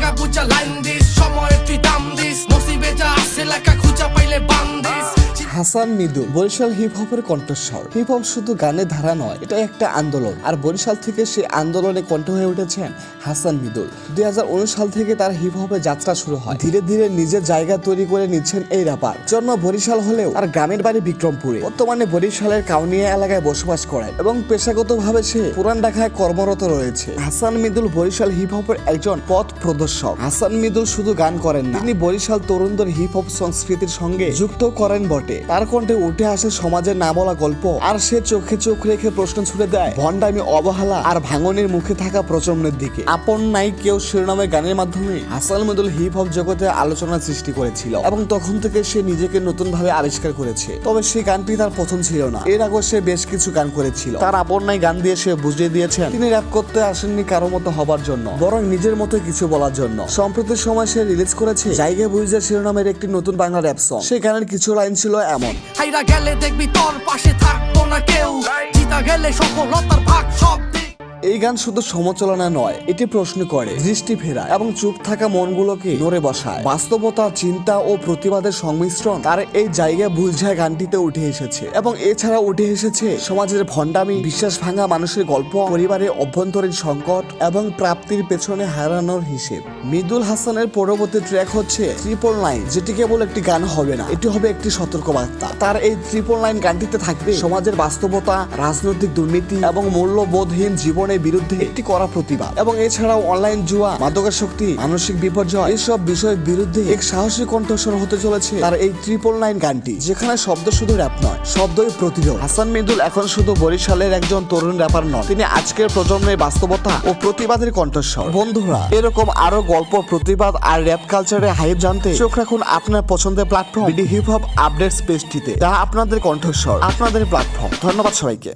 জায়গা বুঝা লাইন দিস সময়ের হাসান মৃদুল বরিশাল হিপ হপের কণ্ঠস্বর। হিপ হপ শুধু গানের ধারা নয়, এটা একটা আন্দোলন। আর বরিশাল থেকে সেই আন্দোলনে কণ্ঠ হয়ে উঠেছেন হাসান মৃদুল দুই হাজার উনিশ সাল থেকে তার হিপ হপের যাত্রা শুরু হয়। ধীরে ধীরে নিজের জায়গা তৈরি করে নিচ্ছেন এই র্যাপার জন্ম বরিশাল হলেও তার গ্রামের বাড়ি বিক্রমপুরে। বর্তমানে বরিশালের কাউনিয়া এলাকায় বসবাস করেন এবং পেশাগতভাবে সে পুরান ঢাকায় কর্মরত রয়েছে। হাসান মৃদুল বরিশাল হিপ হপের একজন পথ প্রদর্শক। হাসান মৃদুল শুধু গান করেন না, তিনি বরিশাল তরুণদের হিপ হপ সংস্কৃতির সঙ্গে যুক্ত করেন বটে। তার কণ্ঠে উঠে আসে সমাজের না বলা গল্প। আর সে চোখে চোখ রেখে প্রশ্ন ছুড়ে দেয়, ভণ্ডামি, অবহেলা আর ভাঙনের মুখে থাকা প্রচন্ডের দিকে। আপন নাই কেউ শিরোনামের গানের মাধ্যমে হাসান মৃদুল হিপ হপ জগতে আলোচনা সৃষ্টি করেছিল এবং তখন থেকে সে নিজেকে নতুন ভাবে আবিষ্কার করেছে। তবে সেই গানটি তার প্রথম ছিল না। এর আগে সে বেশ কিছু গান করেছিল। তার আপন নাই গান দিয়ে সে বুঝিয়ে দিয়েছেন, তিনি র্যাপ করতে আসেননি কারও মতো হবার জন্য, বরং নিজের মতো কিছু বলার জন্য। সম্প্রতি সময় সে রিলিজ করেছে জায়গা বুঝে শিরোনামের একটি নতুন বাংলা র্যাপ সং সেই গানের কিছু লাইন ছিল এমন হাইরা গেলে দেখবি তোর পাশে থাকতো না কেউ। জিতা গেলে সফলতার ভাগ সব এই গান শুধু সমালোচনা নয়, এটি প্রশ্ন করে, দৃষ্টি ফেরা এবং চুপ থাকা মনগুলোকে নড়ে বসায়। বাস্তবতা, চিন্তা ও প্রতিবাদের সংমিশ্রণ তার এই জায়গা বুঝায় গানটিতে উঠে এসেছে এবং এছাড়া উঠে এসেছে সমাজের ভণ্ডামি, বিশ্বাস ভাঙা মানুষের গল্প পরিবারের অভ্যন্তরীণ সংকট এবং প্রাপ্তির পেছনে হারানোর হিসেব। মৃদুল হাসানের পরবর্তী ট্র্যাক হচ্ছে ট্রিপল লাইন যেটি কেবল একটি গান হবে না, এটি হবে একটি সতর্কবার্তা। তার এই ট্রিপল লাইন গানটিতে থাকবে সমাজের বাস্তবতা, রাজনৈতিক দুর্নীতি এবং মূল্যবোধহীন জীবনের বিরুদ্ধে একটি করা প্রতিবাদ। এবং এছাড়াও অনলাইন জুয়া মাদকাসক্তি মানসিক বিপর্যয় এইসব বিষয়ের বিরুদ্ধে এক সাহসী কণ্ঠস্বর হতে চলেছে তার এই ট্রিপল নাইন গানটি, যেখানে শব্দ শুধু র্যাপ নয়, শব্দই প্রতিরোধ। হাসান মৃদুল এখন শুধু বরিশালের একজন তরুণ র্যাপার নন, তিনি আজকের প্রজন্মের বাস্তবতা ও প্রতিবাদের কণ্ঠস্বর। বন্ধুরা, এরকম আরও গল্প, প্রতিবাদ আর র্যাপ কালচারের হাইপ জানতে চোখ রাখুন আপনার পছন্দের প্ল্যাটফর্ম হিপ হপ আপডেটস পেজটিতে যা আপনাদের কণ্ঠস্বর, আপনাদের প্ল্যাটফর্ম ধন্যবাদ সবাইকে।